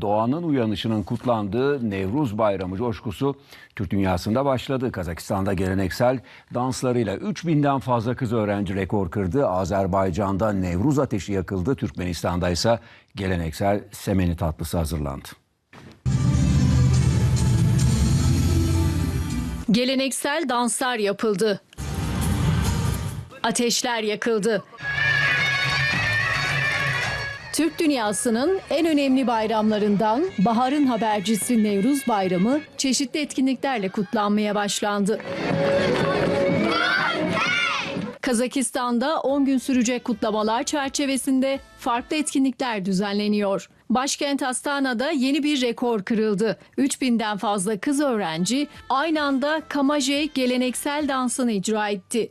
doğanın uyanışının kutlandığı Nevruz Bayramı coşkusu Türk dünyasında başladı. Kazakistan'da geleneksel danslarıyla 3000'den fazla kız öğrenci rekor kırdı. Azerbaycan'da Nevruz ateşi yakıldı. Türkmenistan'da ise geleneksel semeni tatlısı hazırlandı. Geleneksel danslar yapıldı. Ateşler yakıldı. Türk dünyasının en önemli bayramlarından baharın habercisi Nevruz Bayramı çeşitli etkinliklerle kutlanmaya başlandı. Kazakistan'da 10 gün sürecek kutlamalar çerçevesinde farklı etkinlikler düzenleniyor. Başkent Astana'da yeni bir rekor kırıldı. 3000'den fazla kız öğrenci aynı anda Kamaje geleneksel dansını icra etti.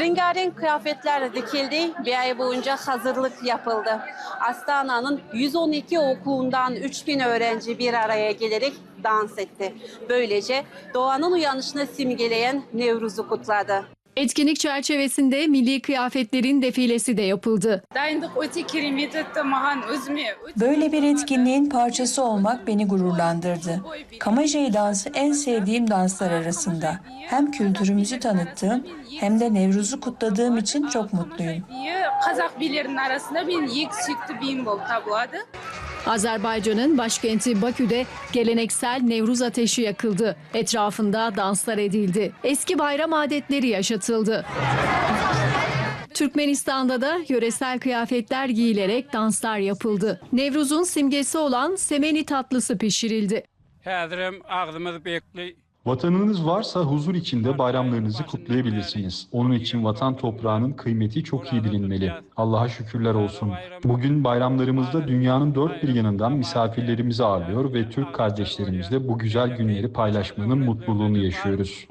Rengarenk kıyafetler dikildi. Bir ay boyunca hazırlık yapıldı. Astana'nın 112 okulundan 3000 öğrenci bir araya gelerek dans etti. Böylece doğanın uyanışını simgeleyen Nevruz'u kutladı. Etkinlik çerçevesinde milli kıyafetlerin defilesi de yapıldı. Böyle bir etkinliğin parçası olmak beni gururlandırdı. Kamajeyi dansı en sevdiğim danslar arasında. Hem kültürümüzü tanıttığım hem de Nevruz'u kutladığım için çok mutluyum. Kazak arasında ben ilk çıktı bin bol tabladı. Azerbaycan'ın başkenti Bakü'de geleneksel Nevruz ateşi yakıldı. Etrafında danslar edildi. Eski bayram adetleri yaşatıldı. Türkmenistan'da da yöresel kıyafetler giyilerek danslar yapıldı. Nevruz'un simgesi olan semeni tatlısı pişirildi. Həzirim ağzımız bekli. Vatanınız varsa huzur içinde bayramlarınızı kutlayabilirsiniz. Onun için vatan toprağının kıymeti çok iyi bilinmeli. Allah'a şükürler olsun. Bugün bayramlarımızda dünyanın dört bir yanından misafirlerimizi ağırlıyor ve Türk kardeşlerimizle bu güzel günleri paylaşmanın mutluluğunu yaşıyoruz.